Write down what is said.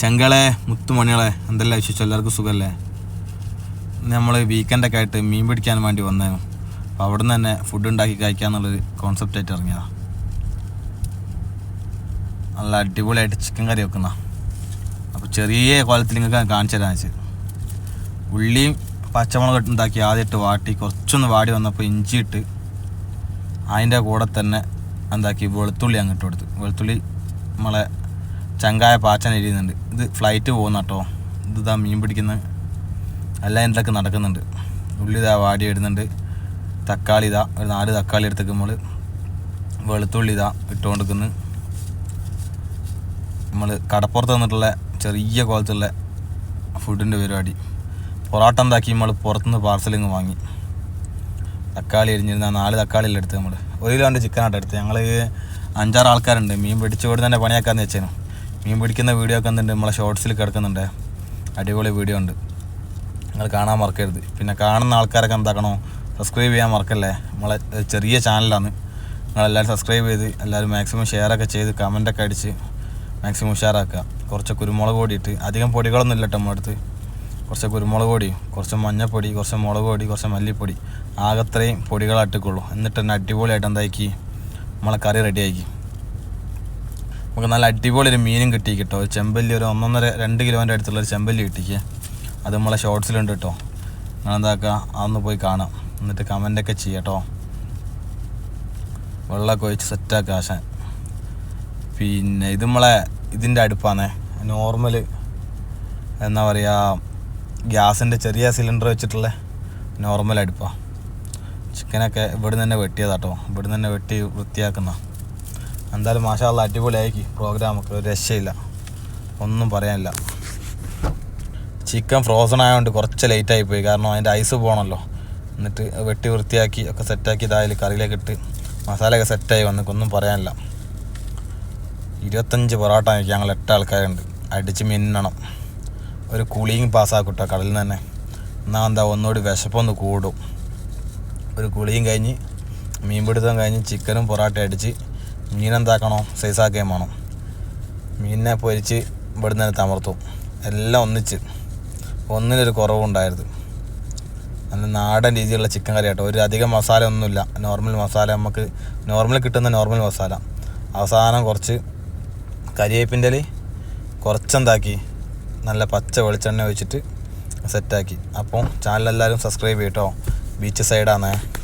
ചെങ്കളെ മുത്തുമണികളെ എന്തെല്ലാം വിശേഷം? എല്ലാവർക്കും സുഖമല്ലേ നമ്മൾ വീക്കെൻഡൊക്കെ ആയിട്ട് മീൻ പിടിക്കാൻ വേണ്ടി വന്നേനു. അപ്പോൾ അവിടെ നിന്ന് തന്നെ ഫുഡ് ഉണ്ടാക്കി കോൺസെപ്റ്റ് ആയിട്ട് ഇറങ്ങിയതാണ് നല്ല അടിപൊളിയായിട്ട് ചിക്കൻ കറി വെക്കുന്ന. അപ്പോൾ ചെറിയ കോലത്തിൽ നിങ്ങൾക്ക് കാണിച്ചു തരാൻ വെച്ചു ഉള്ളിയും പച്ചമുളക് ഉണ്ടാക്കി ആദ്യമായിട്ട് വാട്ടി കുറച്ചൊന്ന് വാടി വന്നപ്പോൾ ഇഞ്ചി ഇട്ട് അതിന്റെ കൂടെ തന്നെ എന്താക്കി വെളുത്തുള്ളി അങ്ങോട്ട് കൊടുത്ത്. വെളുത്തുള്ളി നമ്മളെ ചങ്കായ പാച്ചൻ എരിയുന്നുണ്ട് ഇത് ഫ്ലൈറ്റ് പോകുന്ന കേട്ടോ ഇത് മീൻ പിടിക്കുന്ന അല്ല എന്തൊക്കെ നടക്കുന്നുണ്ട്. ഉള്ളി ഇതാ വാടി ഇടുന്നുണ്ട്. തക്കാളി ഇതാ ഒരു നാല് തക്കാളി എടുത്തേക്ക് നമ്മൾ വെളുത്തുള്ളി ഇതാ ഇട്ടുകൊണ്ടിരിക്കുന്നു. നമ്മൾ കടപ്പുറത്ത് വന്നിട്ടുള്ള ചെറിയ കോലത്തുള്ള ഫുഡിന്റെ പരിപാടി. പൊറോട്ട എന്താക്കി നമ്മൾ പുറത്തുനിന്ന് പാർസലിങ് വാങ്ങി. തക്കാളി എരിഞ്ഞിരുന്ന നാല് തക്കാളി എടുത്ത് നമ്മൾ ഒരു കിലോന്റെ ചിക്കനായിട്ട് എടുത്ത് ഞങ്ങൾ അഞ്ചാറ് ആൾക്കാരുണ്ട്. മീൻ പിടിച്ചു തന്നെ പണിയാക്കാമെന്ന് വെച്ചേനു. മീൻ പിടിക്കുന്ന വീഡിയോ ഒക്കെ എന്തുണ്ട് നമ്മളെ ഷോർട്സിൽ കിടക്കുന്നുണ്ട്. അടിപൊളി വീഡിയോ ഉണ്ട്. നിങ്ങൾ കാണാൻ മറക്കരുത്. പിന്നെ കാണുന്ന ആൾക്കാരൊക്കെ എന്താക്കണോ സബ്സ്ക്രൈബ് ചെയ്യാൻ മറക്കല്ലേ? നമ്മളെ ചെറിയ ചാനലാണ് നിങ്ങളെല്ലാവരും സബ്സ്ക്രൈബ് ചെയ്ത് എല്ലാവരും മാക്സിമം ഷെയറൊക്കെ ചെയ്ത് കമന്റൊക്കെ അടിച്ച് മാക്സിമം ഉഷാറാക്കുക. കുറച്ച് കുരുമുളക് പൊടി ഇട്ട് അധികം പൊടികളൊന്നും ഇല്ല കേട്ടോ നമ്മുടെ അടുത്ത്. കുറച്ച് കുരുമുളക് പൊടി കുറച്ച് മഞ്ഞൾപ്പൊടി കുറച്ച് മുളക് പൊടി കുറച്ച് മല്ലിപ്പൊടി. ആകത്രയും പൊടികളാട്ടിക്കുള്ളൂ എന്നിട്ട് തന്നെ അടിപൊളിയായിട്ട് എന്താക്കി? നമ്മളെ കറി റെഡിയാക്കി നമുക്ക് നല്ല അടിപൊളി ഒരു മീനും കിട്ടി കേട്ടോ. ഒരു ചെമ്പല്ലി ഒരു ഒന്നൊന്നര രണ്ട് കിലോന്റെ അടുത്തുള്ള ഒരു ചെമ്പല്ലി കിട്ടിക്ക്. അത് നമ്മളെ ഷോർട്സിലുണ്ട് കേട്ടോ. നിങ്ങളെന്താക്കുക? അതൊന്ന് പോയി കാണാം. എന്നിട്ട് കമന്റൊക്കെ ചെയ്യട്ടോ വെള്ളമൊക്കെ ഒഴിച്ച് സെറ്റാക്കുക ആശാൻ. പിന്നെ ഇത് നമ്മളെ ഇതിന്റെ അടുപ്പാണേ. നോർമൽ എന്താ പറയുക ഗ്യാസിന്റെ ചെറിയ സിലിണ്ടർ വെച്ചിട്ടുള്ള നോർമൽ അടുപ്പാണ് ചിക്കനൊക്കെ ഇവിടെ തന്നെ വെട്ടിയതാട്ടോ ഇവിടെ തന്നെ വെട്ടി വൃത്തിയാക്കുന്ന. എന്തായാലും മാഷാള്ള അടിപൊളിയാക്കി പ്രോഗ്രാമൊക്കെ. ഒരു രക്ഷയില്ല. ഒന്നും പറയാനില്ല. ചിക്കൻ ഫ്രോസൺ ആയതുകൊണ്ട് കുറച്ച് ലേറ്റായി പോയി. കാരണം അതിന്റെ ഐസ് പോകണമല്ലോ എന്നിട്ട് വെട്ടി വൃത്തിയാക്കി ഒക്കെ സെറ്റാക്കി ഇതായാലും കറിയിലേക്ക് ഇട്ട് മസാലയൊക്കെ സെറ്റായി വന്നു ഒന്നും പറയാനില്ല. ഇരുപത്തഞ്ച് പൊറോട്ട ആക്കി ഞങ്ങൾ എട്ട് ആൾക്കാരുണ്ട്. അടിച്ച് മിന്നണം. ഒരു കൂളിങ് പാസ്സാക്കിട്ടോ കടലിൽ നിന്ന് തന്നെ. എന്നാൽ എന്താ ഒന്നുകൂടി വിശപ്പൊന്ന് കൂടും. ഒരു കുളിയും കഴിഞ്ഞ് മീൻപിടുത്തം കഴിഞ്ഞ് ചിക്കനും പൊറോട്ട അടിച്ച് മീനെന്താക്കണോ സൈസാക്കുകയും വേണം മീനിനെ പൊരിച്ച് ഇവിടുന്ന് തന്നെ തമർത്തും. എല്ലാം ഒന്നിച്ച്. ഒന്നിനൊരു കുറവുണ്ടായിരുന്നു നല്ല നാടൻ രീതിയിലുള്ള ചിക്കൻ കറി കേട്ടോ ഒരു അധികം മസാല ഒന്നുമില്ല. നോർമൽ മസാല നമുക്ക് നോർമൽ കിട്ടുന്ന നോർമൽ മസാല. അവസാനം കുറച്ച് കരിയേപ്പിന്റെ കുറച്ചെന്താക്കി. നല്ല പച്ച വെളിച്ചെണ്ണ ഒഴിച്ചിട്ട് സെറ്റാക്കി അപ്പോൾ ചാനലെല്ലാവരും സബ്സ്ക്രൈബ് ചെയ്യട്ടോ ബീച്ച് സൈഡാണ്